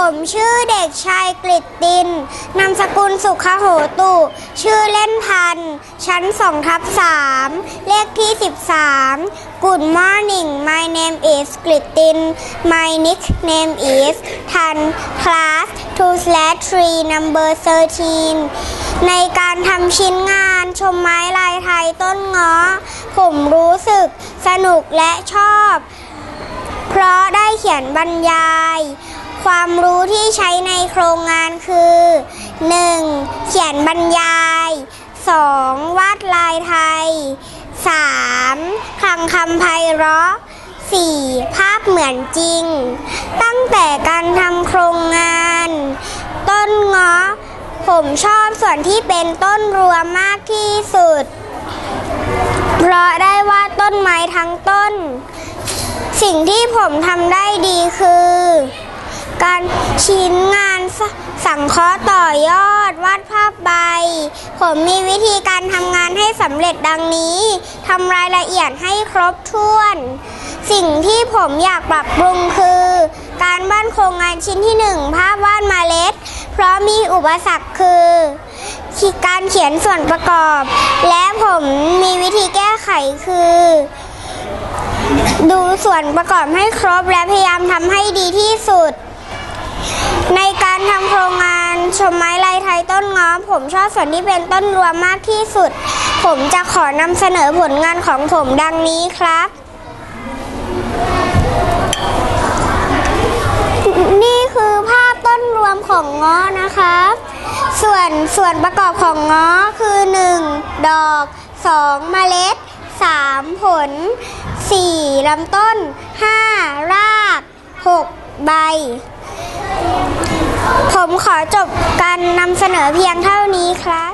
ผมชื่อเด็กชายกฤตติน นามสกุลสุขโหตุ ชื่อเล่นพัน ชั้น2ทับ3เลขที่13 Good morning my name is กฤตติน my nickname is ทัน class 2 slash 3 number 13 ในการทำชิ้นงานชมไม้ลายไทยต้นง้อ ผมรู้สึกสนุกและชอบ เพราะได้เขียนบรรยาย ความรู้ที่ใช้ในโครงงานคือ 1. เขียนบรรยาย 2. วาดลายไทย 3. คลังคำไพเราะ 4. ภาพเหมือนจริง ตั้งแต่การทำโครงงาน ต้นเงาะผมชอบส่วนที่เป็นต้นรวมมากที่สุด เพราะได้วาดต้นไม้ทั้งต้น สิ่งที่ผมทำได้ดีคือ การชิ้นงานสสังเคราะห์ต่อยอดวาดภาพใบ ผมมีวิธีการทำงานให้สำเร็จดังนี้ทำรายละเอียดให้ครบถ้วน สิ่งที่ผมอยากปรับปรุงคือ การบ้านโครงงานชิ้นที่หนึ่งภาพวาดเมาเล็ด เพราะมีอุปสรรคคือการเขียนส่วนประกอบ และผมมีวิธีแก้ไขคือ ดูส่วนประกอบให้ครบและพยายามทำให้ดีที่สุด ชมไม้ลายไทยต้นง้อผมชอบส่วนที่เป็นต้นรวมมากที่สุด ผมจะขอนำเสนอผลงานของผมดังนี้ครับ นี่คือภาพต้นรวมของง้อนะครับ ส่วนส่วนประกอบของง้อคือ 1. ดอก 2. เมล็ด 3. ผล 4. ลำต้น 5. ราก 6. ใบ ผมขอจบการนำเสนอเพียงเท่านี้ครับ